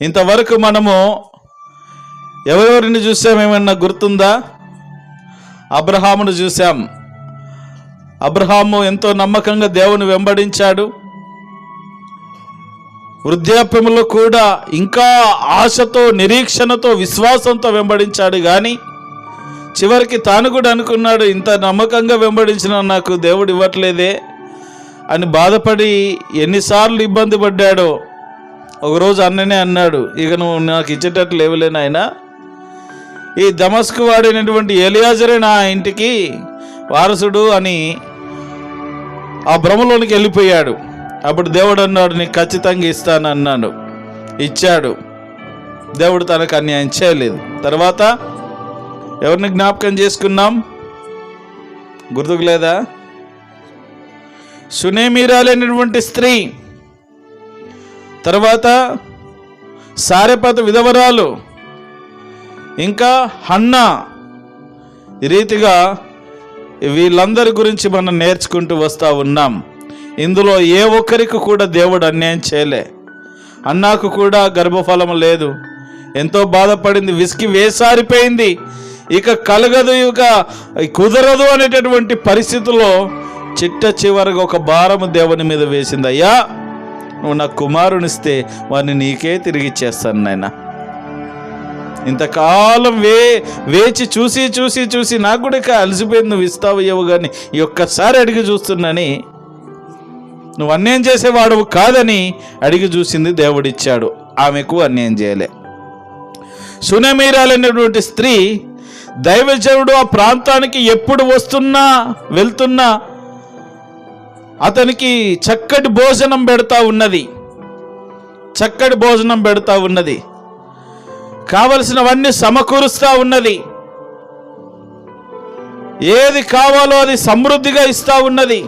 ఇంతవరకు మనము ఎవరెవరిని చూసామేమన్నా గుర్తుందా? అబ్రహామును చూసాం. అబ్రహాము ఎంతో నమ్మకంగా దేవుని వెంబడించాడు. వృద్ధాప్యములో కూడా ఇంకా ఆశతో నిరీక్షణతో విశ్వాసంతో వెంబడించాడు. కానీ చివరికి తాను కూడా అనుకున్నాడు ఇంత నమ్మకంగా వెంబడించిన నాకు దేవుడు ఇవ్వట్లేదే అని బాధపడి ఎన్నిసార్లు ఇబ్బంది పడ్డాడో. ఒకరోజు అన్ననే అన్నాడు ఇక నువ్వు నాకు ఇచ్చేటట్లు లేవులే నాయన. ఈ దమస్కు వాడినటువంటి ఎలియాజరే నా ఇంటికి వారసుడు అని ఆ భ్రమలోనికి వెళ్ళిపోయాడు. అప్పుడు దేవుడు అన్నాడు నీకు ఖచ్చితంగా ఇస్తాను అన్నాడు ఇచ్చాడు. దేవుడు తనకు అన్యాయం చేయలేదు. తర్వాత ఎవరిని జ్ఞాపకం చేసుకున్నాం? గుర్తుకు లేదా? సునేమీరాలైనటువంటి స్త్రీ తర్వాత సారెపత విధవరాలు ఇంకా హన్నా ఈ రీతిగా వీళ్ళందరి గురించి మనం నేర్చుకుంటూ వస్తూ ఉన్నాం. ఇందులో ఏ ఒక్కరికి కూడా దేవుడు అన్యాయం చేయలే. అన్నాకు కూడా గర్భఫలం లేదు. ఎంతో బాధపడింది విసికి వేసారిపోయింది. ఇక కలగదు ఇక కుదరదు అనేటటువంటి పరిస్థితుల్లో చిట్ట చివరిగా ఒక భారము దేవుని మీద వేసింది. అయ్యా నువ్వు నా కుమారునిస్తే వాడిని నీకే తిరిగి ఇచ్చేస్తాను నాయన. ఇంతకాలం వే వేచి చూసి చూసి చూసి నాకు కూడా ఇక అలసిపోయింది. నువ్వు ఇస్తావు ఇవ్వవు కానీ ఈ ఒక్కసారి అడిగి చూస్తున్నాని. నువ్వు అన్యాయం చేసేవాడు కాదని అడిగి చూసింది దేవుడిచ్చాడు. ఆమెకు అన్యాయం చేయలే. సునమీరాలనేటువంటి స్త్రీ దైవజనుడు ఆ ప్రాంతానికి ఎప్పుడు వస్తున్నా వెళ్తున్నా అతనికి చక్కటి భోజనం పెడతా ఉన్నది. చక్కటి భోజనం పెడతా ఉన్నది. కావలసినవన్నీ సమకూరుస్తూ ఉన్నది. ఏది కావాలో అది సమృద్ధిగా ఇస్తా ఉన్నది.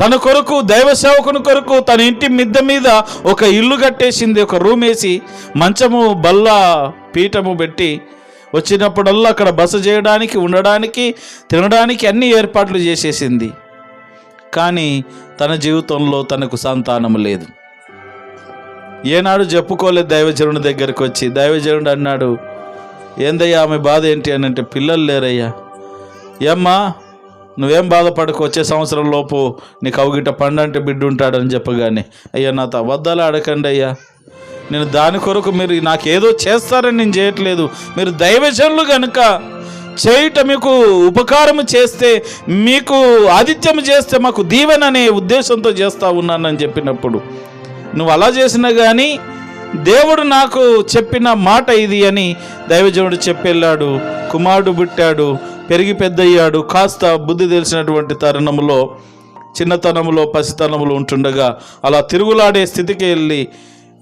తన కొరకు దైవ సేవకుని కొరకు తన ఇంటి మిద్ద మీద ఒక ఇల్లు కట్టేసింది. ఒక రూమ్ వేసి మంచము బల్ల పీఠము పెట్టి వచ్చినప్పుడల్లా అక్కడ బస చేయడానికి ఉండడానికి తినడానికి అన్ని ఏర్పాట్లు చేసేసింది. కానీ తన జీవితంలో తనకు సంతానం లేదు. ఏనాడు చెప్పుకోలేదు దైవజనుడి దగ్గరకు వచ్చి దైవజనుడు అన్నాడు ఏందయ్యా ఆమె బాధ ఏంటి? అని అంటే పిల్లలు లేరయ్యా. ఏమ్మా నువ్వేం బాధపడకు వచ్చే సంవత్సరం లోపు నీకు అవుగిట పండంటే బిడ్డ ఉంటాడని చెప్పగానే అయ్యా నాతో అబద్ధాలు అడకండి అయ్యా. నేను దాని కొరకు మీరు నాకేదో చేస్తారని నేను చేయట్లేదు. మీరు దైవజనులు కనుక చేయుట మీకు ఉపకారం చేస్తే మీకు ఆతిథ్యం చేస్తే మాకు దీవెన అనే ఉద్దేశంతో చేస్తూ ఉన్నానని చెప్పినప్పుడు నువ్వు అలా చేసినా కానీ దేవుడు నాకు చెప్పిన మాట ఇది అని దైవజనుడు చెప్పెళ్ళాడు. కుమారుడు పుట్టాడు పెరిగి పెద్దయ్యాడు కాస్త బుద్ధి తెలిసినటువంటి తరుణంలో చిన్నతనంలో పసితనంలో ఉంటుండగా అలా తిరుగులాడే స్థితికి వెళ్ళి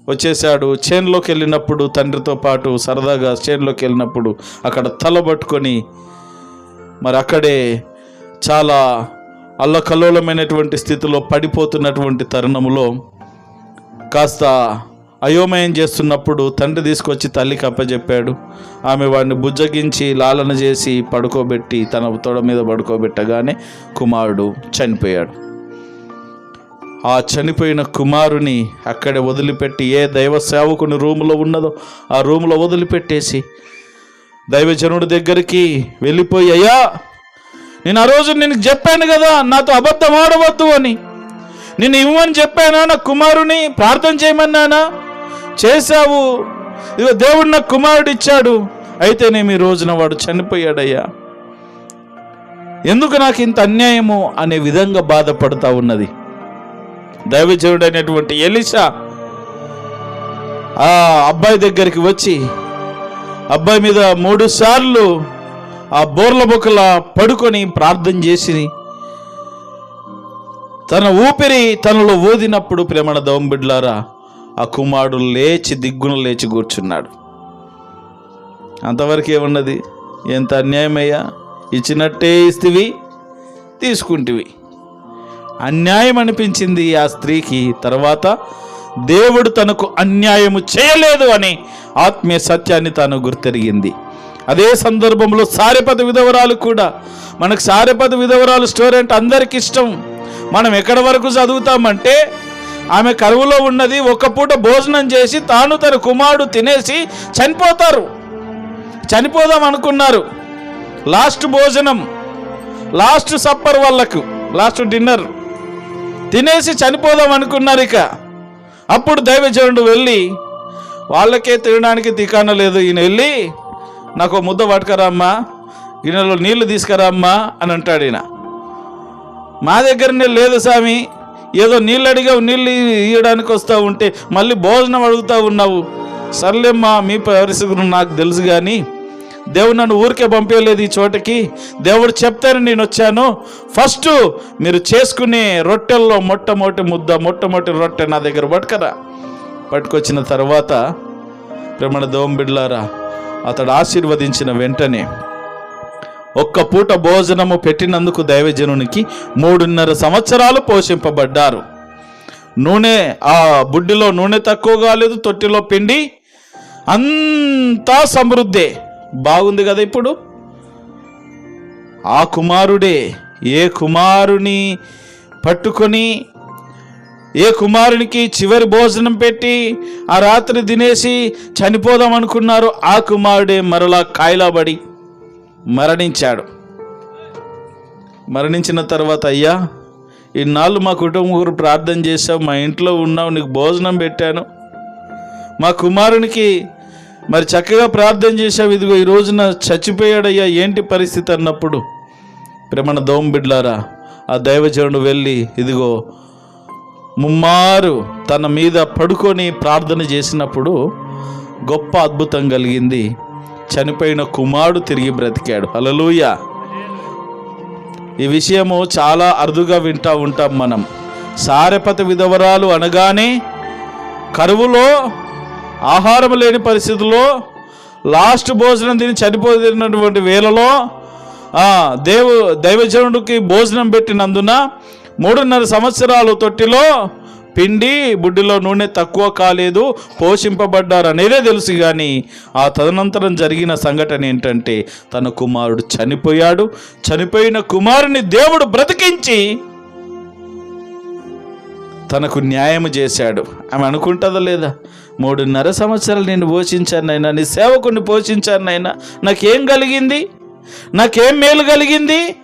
వచ్చేసాడు చేన్లోకి వెళ్ళినప్పుడు తండ్రితో పాటు సరదాగా చేన్లోకి వెళ్ళినప్పుడు అక్కడ తల పట్టుకొని మరి అక్కడే చాలా అల్లకల్లోలమైనటువంటి స్థితిలో పడిపోతున్నటువంటి తరుణంలో కాస్త అయోమయం చేస్తున్నప్పుడు తండ్రి తీసుకొచ్చి తల్లికి అప్పచెప్పాడు ఆమె వాడిని బుజ్జగించి లాలన చేసి పడుకోబెట్టి తన తొడ మీద పడుకోబెట్టగానే కుమారుడు చనిపోయాడు. ఆ చనిపోయిన కుమారుని అక్కడే వదిలిపెట్టి ఏ దైవ సేవకుని రూములో ఉన్నదో ఆ రూములో వదిలిపెట్టేసి దైవజనుడి దగ్గరికి వెళ్ళిపోయి అయ్యా నేను ఆ రోజు నేను చెప్పాను కదా నాతో అబద్ధం ఆడవద్దు అని. నేను ఇవ్వమని చెప్పానా నా కుమారుని ప్రార్థన చేయమన్నానా? చేశావు. ఇదిగో దేవుడు నాకు కుమారుడు ఇచ్చాడు అయితే నేను ఈ రోజున వాడు చనిపోయాడయ్యా. ఎందుకు నాకు ఇంత అన్యాయము అనే విధంగా బాధపడుతూ ఉన్నది? దైవజనుడైనటువంటి ఎలిసా ఎలిషా ఆ అబ్బాయి దగ్గరికి వచ్చి అబ్బాయి మీద మూడు సార్లు ఆ బోర్ల బొక్కల పడుకొని ప్రార్థన చేసి తన ఊపిరి తనలో ఊదినప్పుడు ప్రేమణ దౌంబిడ్లారా ఆ కుమారుడు లేచి దిగ్గున లేచి కూర్చున్నాడు. అంతవరకు ఏమున్నది? ఎంత అన్యాయమయ్యా? ఇచ్చినట్టే ఇస్తివి తీసుకుంటివి. అన్యాయం అనిపించింది ఆ స్త్రీకి. తర్వాత దేవుడు తనకు అన్యాయము చేయలేదు అని ఆత్మీయ సత్యాన్ని తాను గుర్తెరిగింది. అదే సందర్భంలో సారిపద విధవరాలు కూడా. మనకు సారిపద విధవరాలు స్టోరీ అంటే అందరికి ఇష్టం. మనం ఎక్కడి వరకు చదువుతామంటే ఆమె కరువులో ఉన్నది ఒక పూట భోజనం చేసి తాను తన కుమారుడు తినేసి చనిపోతారు. చనిపోదాం అనుకున్నారు. లాస్ట్ భోజనం లాస్ట్ సప్పర్ వాళ్ళకు లాస్ట్ డిన్నర్. తినేసి చనిపోదాం అనుకున్నారు ఇక. అప్పుడు దైవజనుడు వెళ్ళి వాళ్ళకే తినడానికి తికాన లేదు. ఈయన వెళ్ళి నాకు ముద్ద పట్టుకరామ్మా ఈయనలో నీళ్ళు తీసుకురామ్మా అని అంటాడు ఈయన. మా దగ్గరనే లేదు స్వామి ఏదో నీళ్ళు అడిగావు నీళ్ళు ఇవ్వడానికి వస్తూ ఉంటే మళ్ళీ భోజనం అడుగుతూ ఉన్నావు. సర్లేమ్మా మీ పరిస్థితులు నాకు తెలుసు కానీ దేవుడు నన్ను ఊరికే పంపించలేదు ఈ చోటకి. దేవుడు చెప్తారని నేను వచ్చాను. ఫస్ట్ మీరు చేసుకునే రొట్టెల్లో మొట్టమొదటి ముద్ద మొట్టమొదటి రొట్టె నా దగ్గర పట్టుకరా. పట్టుకొచ్చిన తర్వాత ప్రమణ దోమ బిడ్లారా అతడు ఆశీర్వదించిన వెంటనే ఒక్క పూట భోజనము పెట్టినందుకు దైవజనునికి మూడున్నర సంవత్సరాలు పోషింపబడ్డారు. నూనె ఆ బుడ్డిలో నూనె తక్కువ కాలేదు తొట్టిలో పిండి అంతా సమృద్ధే. బాగుంది కదా ఇప్పుడు? ఆ కుమారుడే ఏ కుమారుని పట్టుకొని ఏ కుమారునికి చివరి భోజనం పెట్టి ఆ రాత్రి తినేసి చనిపోదాం అనుకున్నారు ఆ కుమారుడే మరలా కాయలాబడి మరణించాడు. మరణించిన తర్వాత అయ్యా ఇన్నాళ్ళు మా కుటుంబం గురు ప్రార్థన చేసావు మా ఇంట్లో ఉన్నావు నీకు భోజనం పెట్టాను. మా కుమారునికి మరి చక్కగా ప్రార్థన చేసావు ఇదిగో ఈ రోజున చచ్చిపోయాడయ్యా. ఏంటి పరిస్థితి అన్నప్పుడు? ప్రేమణ దోమ బిడ్లారా ఆ దైవజనుడు వెళ్ళి ఇదిగో ముమ్మారు తన మీద పడుకొని ప్రార్థన చేసినప్పుడు గొప్ప అద్భుతం కలిగింది. చనిపోయిన కుమారుడు తిరిగి బ్రతికాడు. హలలుయ ఈ విషయము చాలా అరుదుగా వింటా ఉంటాం మనం. సారపత విధవరాలు అనగానే కరువులో ఆహారం లేని పరిస్థితుల్లో లాస్ట్ భోజనం తిని చనిపోతున్నటువంటి వేళలో దేవు దైవజనుడికి భోజనం పెట్టినందున మూడున్నర సంవత్సరాలు తొట్టిలో పిండి బుడ్డిలో నూనె తక్కువ కాలేదు పోషింపబడ్డారు అనేదే తెలుసు కానీ ఆ తదనంతరం జరిగిన సంఘటన ఏంటంటే తన కుమారుడు చనిపోయాడు. చనిపోయిన కుమారుని దేవుడు బ్రతికించి తనకు న్యాయం చేశాడు. ఆమె అనుకుంటుందో లేదా? మూడున్నర సంవత్సరాలు నేను పోషించాను నైనా నీ సేవకుని పోషించాను నైనా నాకేం కలిగింది? నాకేం మేలు కలిగింది?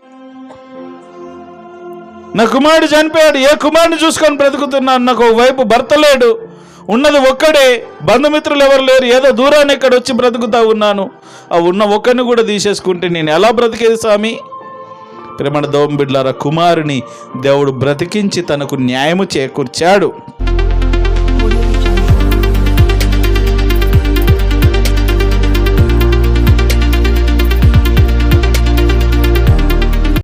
నా కుమారుడు చనిపోయాడు. ఏ కుమారుని చూసుకొని బ్రతుకుతున్నాను? నాకు ఒక వైపు భర్త లేడు. ఉన్నది ఒక్కడే. బంధుమిత్రులు ఎవరు లేరు. ఏదో దూరాన్ని ఇక్కడ వచ్చి బ్రతుకుతా ఉన్నాను. ఆ ఉన్న ఒక్కరిని కూడా తీసేసుకుంటే నేను ఎలా బ్రతికేది స్వామి? ప్రేమణ దోమ కుమారుని దేవుడు బ్రతికించి తనకు న్యాయము చేకూర్చాడు.